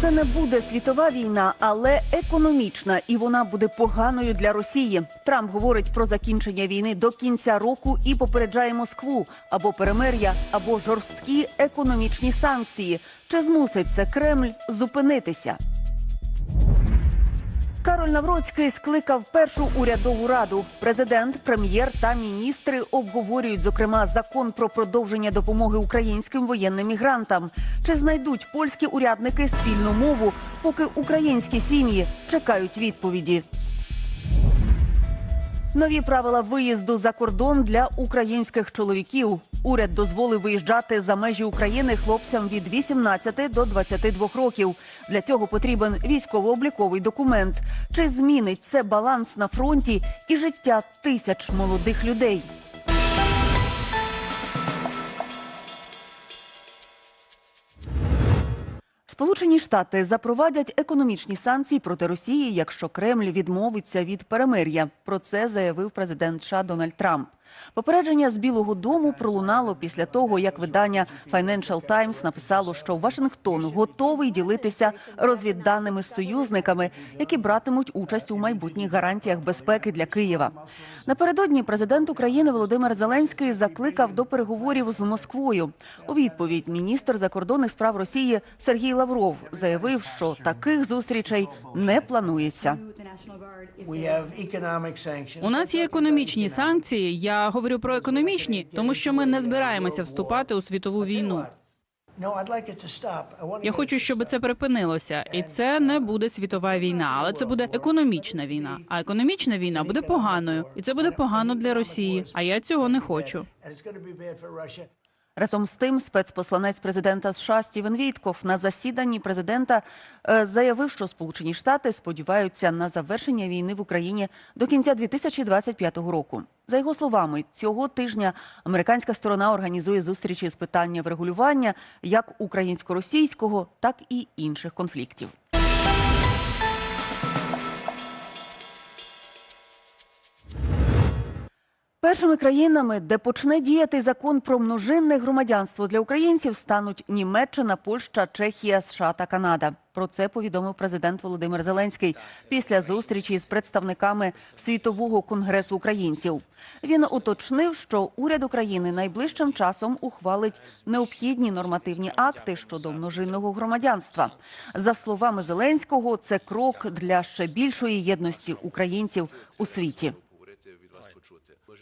Це не буде світова війна, але економічна, і вона буде поганою для Росії. Трамп говорить про закінчення війни до кінця року і попереджає Москву або перемир'я, або жорсткі економічні санкції. Чи змусить це Кремль зупинитися? Кароль Навроцький скликав першу урядову раду. Президент, прем'єр та міністри обговорюють зокрема закон про продовження допомоги українським воєнним мігрантам. Чи знайдуть польські урядники спільну мову, поки українські сім'ї чекають відповіді? Нові правила виїзду за кордон для українських чоловіків. Уряд дозволив виїжджати за межі України хлопцям від 18 до 22 років. Для цього потрібен військово-обліковий документ. Чи змінить це баланс на фронті і життя тисяч молодих людей? Сполучені Штати запровадять економічні санкції проти Росії, якщо Кремль відмовиться від перемир'я. Про це заявив президент США Дональд Трамп. Попередження з Білого Дому пролунало після того, як видання Financial Times написало, що Вашингтон готовий ділитися розвідданими з союзниками, які братимуть участь у майбутніх гарантіях безпеки для Києва. Напередодні президент України Володимир Зеленський закликав до переговорів з Москвою. У відповідь міністр закордонних справ Росії Сергій Лавров заявив, що таких зустрічей не планується. У нас є економічні санкції. Я говорю про економічні, тому що ми не збираємося вступати у світову війну. Я хочу, щоб це припинилося, і це не буде світова війна, але це буде економічна війна. А економічна війна буде поганою, і це буде погано для Росії. А я цього не хочу. Разом з тим, спецпосланець президента США Стівен Вітков на засіданні президента е, заявив, що Сполучені Штати сподіваються на завершення війни в Україні до кінця 2025 року. За його словами, цього тижня американська сторона організує зустрічі з питання врегулювання як українсько-російського, так і інших конфліктів. Першими країнами, де почне діяти закон про множинне громадянство для українців, стануть Німеччина, Польща, Чехія, США та Канада. Про це повідомив президент Володимир Зеленський після зустрічі з представниками світового конгресу українців. Він уточнив, що уряд України найближчим часом ухвалить необхідні нормативні акти щодо множинного громадянства. За словами Зеленського, це крок для ще більшої єдності українців у світі.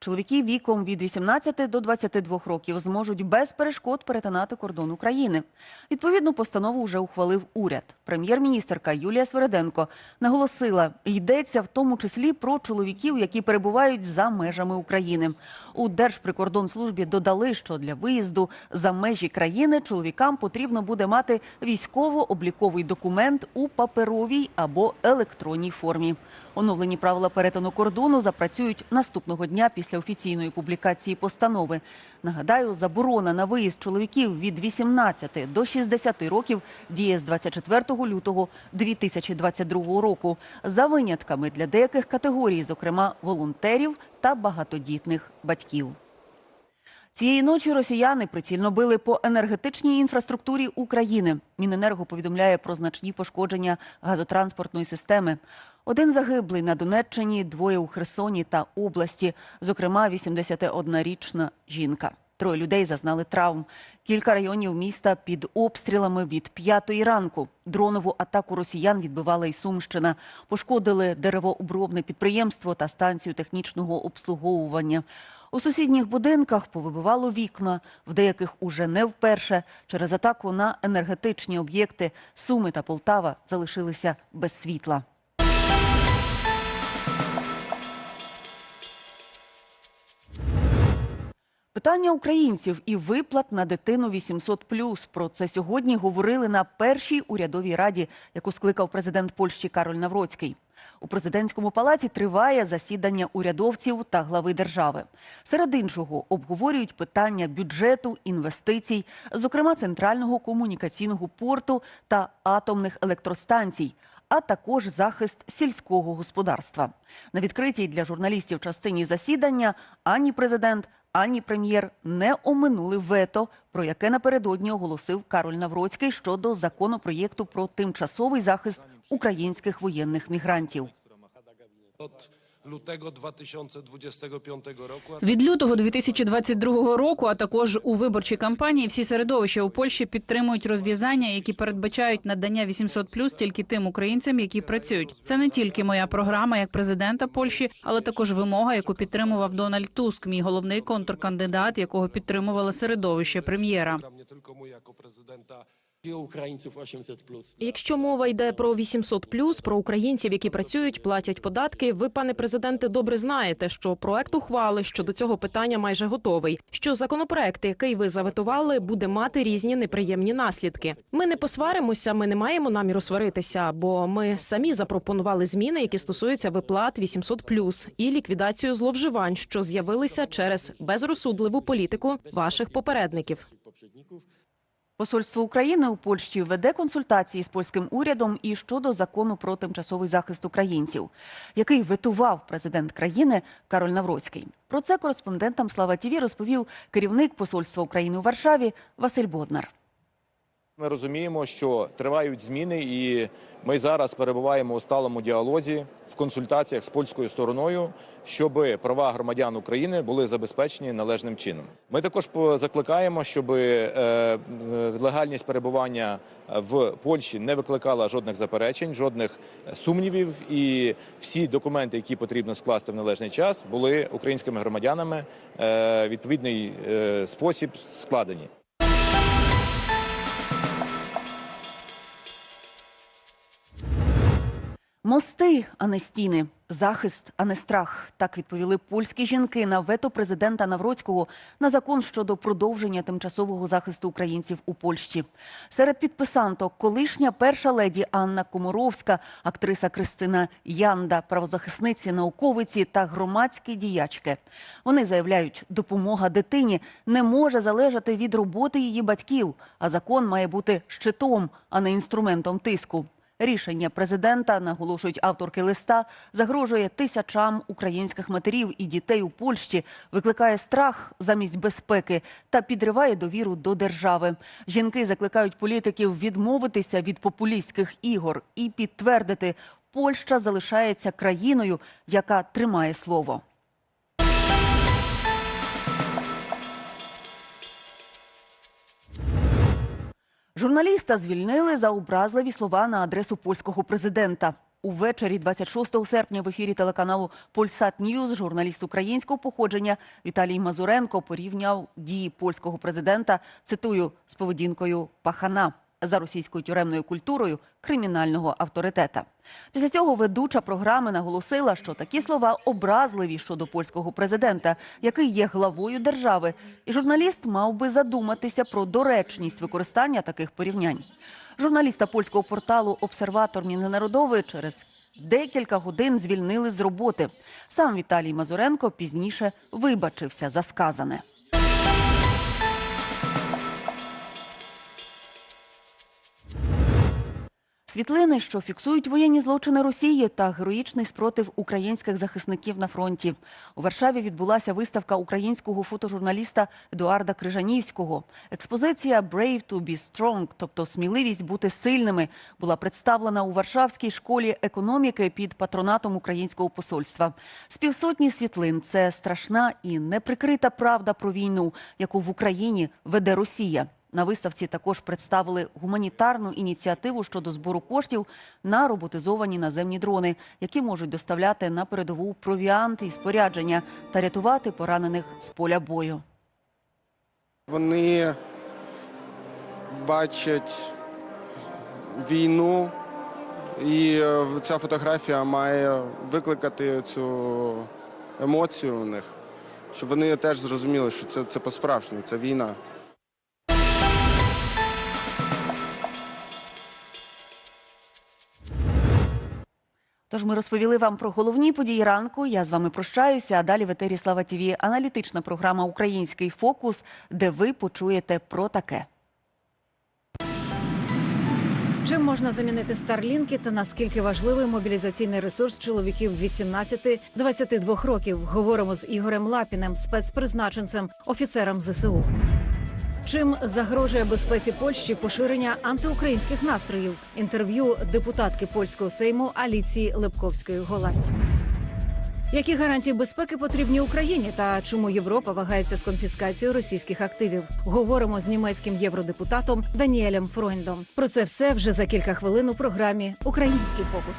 Чоловіки віком від 18 до 22 років зможуть без перешкод перетинати кордон України. Відповідну постанову вже ухвалив уряд. Прем'єр-міністерка Юлія Свереденко наголосила, йдеться в тому числі про чоловіків, які перебувають за межами України. У Держприкордонслужбі додали, що для виїзду за межі країни чоловікам потрібно буде мати військово-обліковий документ у паперовій або електронній формі. Оновлені правила перетину кордону запрацюють наступного дня після офіційної публікації постанови. Нагадаю, заборона на виїзд чоловіків від 18 до 60 років діє з 24 лютого 2022 року за винятками для деяких категорій, зокрема волонтерів та багатодітних батьків. Цієї ночі росіяни прицільно били по енергетичній інфраструктурі України. Міненерго повідомляє про значні пошкодження газотранспортної системи. Один загиблий на Донеччині, двоє у Херсоні та області, зокрема 81-річна жінка. Троє людей зазнали травм. Кілька районів міста під обстрілами від п'ятої ранку. Дронову атаку росіян відбивала і Сумщина. Пошкодили деревообробне підприємство та станцію технічного обслуговування. У сусідніх будинках повибивало вікна, в деяких уже не вперше. Через атаку на енергетичні об'єкти Суми та Полтава залишилися без світла. Питання українців і виплат на дитину 800+. Про це сьогодні говорили на першій урядовій раді, яку скликав президент Польщі Кароль Навроцький. У президентському палаці триває засідання урядовців та глави держави. Серед іншого обговорюють питання бюджету, інвестицій, зокрема центрального комунікаційного порту та атомних електростанцій. А також захист сільського господарства на відкритій для журналістів частині засідання ані президент, ані прем'єр не оминули вето, про яке напередодні оголосив Кароль Навроцький щодо законопроєкту про тимчасовий захист українських воєнних мігрантів. lutego 2025 roku. a Від лютого 2022 року, а також у виборчій кампанії, всі середовища у Польщі підтримують розв'язання, які передбачають надання 800 тільки тим українцям, які працюють. Це не тільки моя програма як президента Польщі, але також вимога, яку підтримував Дональд Туск, мій головний контркандидат, якого підтримувало середовище прем'єра. Dla mnie tylko mój jako prezydenta Українців 800+. Якщо мова йде про 800+, про українців, які працюють, платять податки, ви, пане президенте, добре знаєте, що проект ухвали щодо цього питання майже готовий. Що законопроект, який ви заветували, буде мати різні неприємні наслідки. Ми не посваримося, ми не маємо наміру сваритися, бо ми самі запропонували зміни, які стосуються виплат 800+, і ліквідацію зловживань, що з'явилися через безрозсудливу політику ваших попередників. Посольство України у Польщі веде консультації з польським урядом і щодо закону про тимчасовий захист українців, який витував президент країни Кароль Навроцький. Про це кореспондентам Слава Тіві розповів керівник посольства України у Варшаві Василь Боднар. Ми розуміємо, що тривають зміни, і ми зараз перебуваємо у сталому діалозі в консультаціях з польською стороною, щоб права громадян України були забезпечені належним чином. Ми також закликаємо, щоб е, е, легальність перебування в Польщі не викликала жодних заперечень, жодних сумнівів, і всі документи, які потрібно скласти в належний час, були українськими громадянами е, відповідний е, спосіб складені. Мости, а не стіни, захист, а не страх. Так відповіли польські жінки на вето президента Навроцького на закон щодо продовження тимчасового захисту українців у Польщі. Серед підписанток колишня перша леді Анна Комаровська, актриса Кристина Янда, правозахисниці, науковиці та громадські діячки. Вони заявляють, допомога дитині не може залежати від роботи її батьків, а закон має бути щитом, а не інструментом тиску. Рішення президента, наголошують авторки листа, загрожує тисячам українських матерів і дітей у Польщі, викликає страх замість безпеки та підриває довіру до держави. Жінки закликають політиків відмовитися від популістських ігор і підтвердити, Польща залишається країною, яка тримає слово. Журналіста звільнили за образливі слова на адресу польського президента. Увечері 26 серпня в ефірі телеканалу Польсат Ньюз журналіст українського походження Віталій Мазуренко порівняв дії польського президента, цитую, з поведінкою пахана за російською тюремною культурою кримінального авторитета. Після цього ведуча програми наголосила, що такі слова образливі щодо польського президента, який є главою держави, і журналіст мав би задуматися про доречність використання таких порівнянь. Журналіста польського порталу Обсерватор Міннародовий через декілька годин звільнили з роботи. Сам Віталій Мазуренко пізніше вибачився за сказане. Світлини, що фіксують воєнні злочини Росії та героїчний спротив українських захисників на фронті. У Варшаві відбулася виставка українського фотожурналіста Едуарда Крижанівського. Експозиція «Brave to be strong», тобто сміливість бути сильними, була представлена у Варшавській школі економіки під патронатом українського посольства. З півсотні світлин це страшна і неприкрита правда про війну, яку в Україні веде Росія. На виставці також представили гуманітарну ініціативу щодо збору коштів на роботизовані наземні дрони, які можуть доставляти на передову провіанти і спорядження та рятувати поранених з поля бою. Вони бачать війну, і е, ця фотографія має викликати цю емоцію у них, щоб вони теж зрозуміли, що це, це по-справжньому, це війна. Тож ми розповіли вам про головні події ранку. Я з вами прощаюся. А далі в етері Слава ТВ аналітична програма Український фокус, де ви почуєте про таке. Чим можна замінити старлінки та наскільки важливий мобілізаційний ресурс чоловіків 18-22 років? Говоримо з Ігорем Лапіним, спецпризначенцем, офіцером ЗСУ. Чим загрожує безпеці Польщі поширення антиукраїнських настроїв? Інтерв'ю депутатки польського сейму Аліції Лепковської Голась. Які гарантії безпеки потрібні Україні та чому Європа вагається з конфіскацією російських активів? Говоримо з німецьким євродепутатом Даніелем Фройндом. Про це все вже за кілька хвилин у програмі Український фокус.